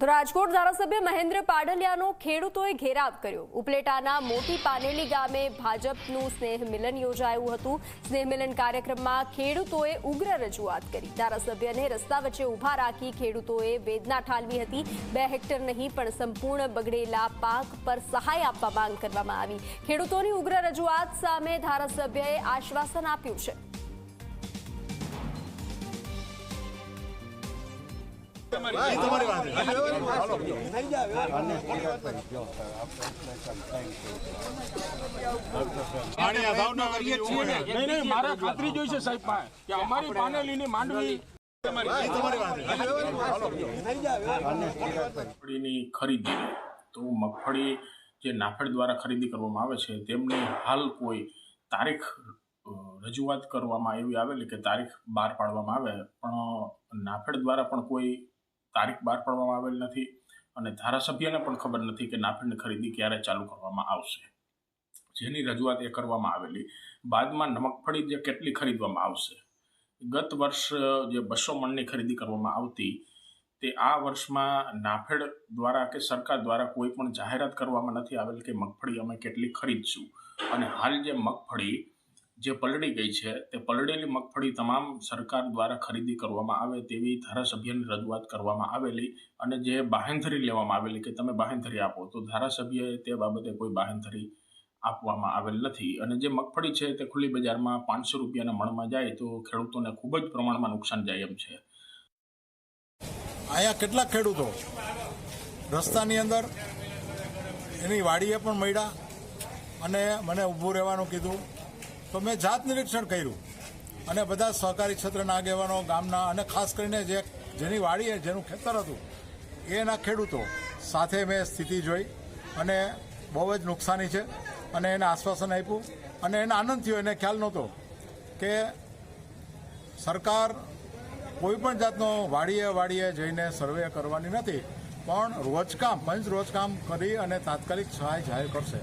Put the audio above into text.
તો રાજકોટ ધારાસભ્ય મહેન્દ્ર પાડલિયાનો ખેડૂતોએ ઘેરાવ કર્યો. ઉપલેટાના મોટી પાનેલી ગામે ભાજપનું સ્નેહ મિલન યોજાયું હતું. સ્નેહ મિલન કાર્યક્રમમાં ખેડૂતોએ ઉગ્ર રજૂઆત કરી. ધારાસભ્યને રસ્તા વચ્ચે ઊભા રાખી ખેડૂતોએ વેદના ઠાલવી હતી. બે હેક્ટર નહીં, પણ સંપૂર્ણ બગડેલા પાક પર સહાય આપવા માંગ કરવામાં આવી. ખેડૂતોની ઉગ્ર રજૂઆત સામે ધારાસભ્યએ આશ્વાસન આપ્યું છે. મારે ખાતરી જોઈ છે સાહેબ કે અમારી પાનેલીની માંડવી મગફળીની ખરીદી, તો મગફળી જે નાફેડ દ્વારા ખરીદી કરવામાં આવે છે, તેમની હાલ કોઈ તારીખ રજૂઆત કરવામાં એવી આવેલી કે તારીખ બહાર પાડવામાં આવે, પણ નાફેડ દ્વારા પણ કોઈ તારીખ બહાર પાડવામાં આવેલ નથી અને ધારાસભ્યને પણ ખબર નથી કે નાફેડની ખરીદી ક્યારે ચાલુ કરવામાં આવશે. જેની રજૂઆત એ કરવામાં આવેલી. બાદમાં મગફળી જે કેટલી ખરીદવામાં આવશે. ગત વર્ષ જે બસો મણની ખરીદી કરવામાં આવતી, તે આ વર્ષમાં નાફેડ દ્વારા કે સરકાર દ્વારા કોઈ પણ જાહેરાત કરવામાં નથી આવેલ કે મગફળી અમે કેટલી ખરીદશું. અને હાલ જે મગફળી જે પલળી ગઈ છે, તે પલળેલી મગફળી તમામ સરકાર દ્વારા ખરીદી કરવામાં આવે તેવી ધારાસભ્યની રજૂઆત કરવામાં આવેલી અને જે બાહેંધરી લેવામાં આવેલી કે તમે બાહેંધરી આપો, તો ધારાસભ્યએ તે બાબતે કોઈ બાહેંધરી આપવામાં આવેલ નથી. અને જે મગફળી છે, તે ખુલ્લી બજારમાં પાંચસો રૂપિયાના મણમાં જાય તો ખેડૂતોને ખૂબ જ પ્રમાણમાં નુકસાન જાય એમ છે. અહીંયા કેટલાક ખેડૂતો રસ્તાની અંદર એની વાડીએ પણ મળ્યા અને મને ઊભું રહેવાનું કીધું. તો મેં જાત નિરીક્ષણ કર્યું. અને બધા સહકારી ક્ષેત્રના આગેવાનો, ગામના અને ખાસ કરીને જે જેની વાડીએ જેનું ખેતર હતું, એના ખેડૂતો સાથે મેં સ્થિતિ જોઈ અને બહુ જ નુકસાની છે. અને એને આશ્વાસન આપ્યું અને એને આનંદ થયો. એને ખ્યાલ નહોતો કે સરકાર કોઈપણ જાતનો વાડીએ વાડીએ જઈને સર્વે કરવાની નથી, પણ રોજકામ પંચ રોજકામ કરી અને તાત્કાલિક સહાય જાહેર કરશે.